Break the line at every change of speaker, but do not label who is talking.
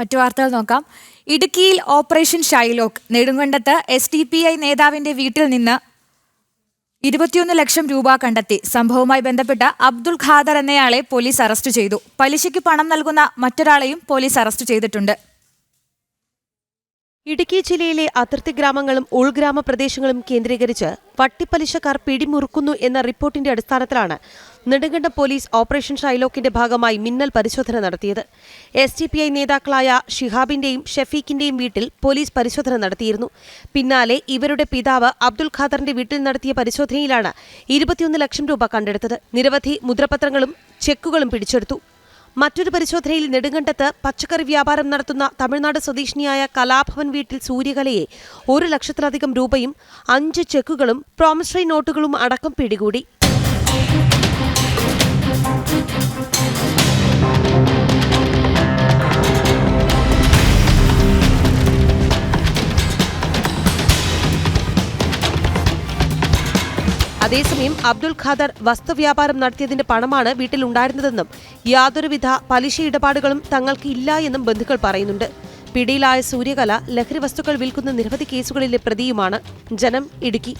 മറ്റു വാർത്തകൾ നോക്കാം. ഇടുക്കിയിൽ ഓപ്പറേഷൻ ഷൈലോക്ക്. നെടുങ്കണ്ടത്ത് എസ് ഡി പി ഐ നേതാവിന്റെ വീട്ടിൽ നിന്ന് ഇരുപത്തിയൊന്ന് ലക്ഷം രൂപ കണ്ടെത്തി. സംഭവവുമായി ബന്ധപ്പെട്ട് അബ്ദുൾ ഖാദർ എന്നയാളെ പോലീസ് അറസ്റ്റ് ചെയ്തു. പലിശയ്ക്ക് പണം നൽകുന്ന മറ്റൊരാളെയും പോലീസ് അറസ്റ്റ് ചെയ്തിട്ടുണ്ട്.
ഇടുക്കി ജില്ലയിലെ അതിർത്തി ഗ്രാമങ്ങളും ഉൾഗ്രാമ പ്രദേശങ്ങളും കേന്ദ്രീകരിച്ച് വട്ടിപ്പലിശക്കാർ പിടിമുറുക്കുന്നു എന്ന റിപ്പോർട്ടിന്റെ അടിസ്ഥാനത്തിലാണ് നെടുങ്കണ്ടം പോലീസ് ഓപ്പറേഷൻ ഷൈലോക്കിന്റെ ഭാഗമായി മിന്നൽ പരിശോധന നടത്തിയത്. എസ് പി ഐ നേതാക്കളായ ഷിഹാബിന്റെയും ഷെഫീഖിന്റെയും വീട്ടിൽ പോലീസ് പരിശോധന നടത്തിയിരുന്നു. പിന്നാലെ ഇവരുടെ പിതാവ് അബ്ദുൽ ഖാദറിന്റെ വീട്ടിൽ നടത്തിയ പരിശോധനയിലാണ് ഇരുപത്തിയൊന്ന് ലക്ഷം രൂപ കണ്ടെടുത്തത്. നിരവധി മുദ്രപത്രങ്ങളും ചെക്കുകളും പിടിച്ചെടുത്തു. മറ്റൊരു പരിശോധനയിൽ നെടുങ്കണ്ടത്ത് പച്ചക്കറി വ്യാപാരം നടത്തുന്ന തമിഴ്നാട് സ്വദേശിനിയായ കലാഭവൻ വീട്ടിൽ സൂര്യകലയെ ഒരു ലക്ഷത്തിലധികം രൂപയും അഞ്ച് ചെക്കുകളും പ്രോമിസറി നോട്ടുകളും അടക്കം പിടികൂടി. അതേസമയം അബ്ദുൽ ഖാദർ വസ്തുവ്യാപാരം നടത്തിയതിന്റെ പണമാണ് വീട്ടിലുണ്ടായിരുന്നതെന്നും യാതൊരുവിധ പലിശ ഇടപാടുകളും തങ്ങൾക്ക് ഇല്ല എന്നും ബന്ധുക്കൾ പറയുന്നുണ്ട്. പിടിയിലായ സൂര്യകല ലഹരി വസ്തുക്കൾ വിൽക്കുന്ന നിരവധി കേസുകളിലെ പ്രതിയുമാണ് ജനം ഇടുക്കി.